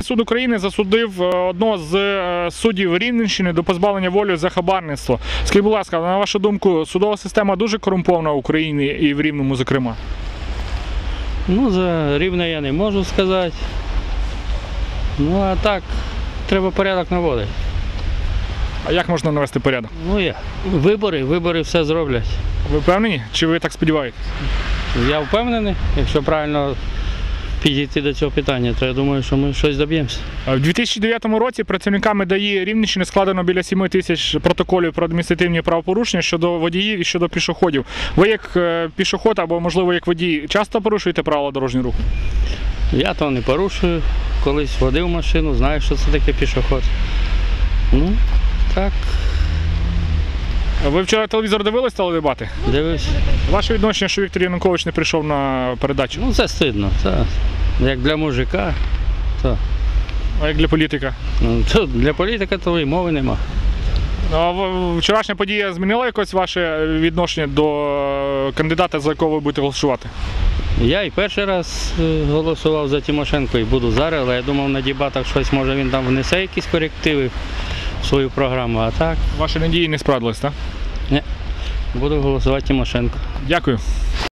Суд України засудив е, одного з е, суддів Рівненщини до позбавлення волі за хабарництво. Скажіть, будь ласка, на вашу думку, судова система дуже корумпована в Україні і в Рівному, зокрема. Ну, за рівне я не можу сказати. Ну, а так, треба порядок наводити. А як можна навести порядок? Ну, я. Вибори, вибори все зроблять. Ви впевнені? Чи ви так сподіваєтесь? Я впевнений, якщо правильно підійти до цього питання, то я думаю, що ми щось доб'ємося. В 2009 році працівниками ДАІ Рівненщини складено біля 7 тисяч протоколів про адміністративні правопорушення щодо водіїв і щодо пішоходів. Ви як е, пішоход або, можливо, як водій, часто порушуєте правила дорожнього руху? Я то не порушую. Колись водив машину, знаю, що це таке пішоход. Ну, так, Ви вчора телевізор дивились теледебати? дивись. Ваше відношення, що Віктор Янукович не прийшов на передачу, Ну, це стидно. Це, як для мужика, то, а як для політика? ну, то для політика то і мови нема. Ну, А в- вчорашня подія змінила якось ваше відношення до кандидата, за якого ви будете голосувати? Я і перший раз е, голосував за Тимошенко і буду зараз, але я думав на дебатах щось, може він там внесе якісь корективи свою програму, а так Ваші надії не справдились, так? буду голосувати Тимошенко. Дякую.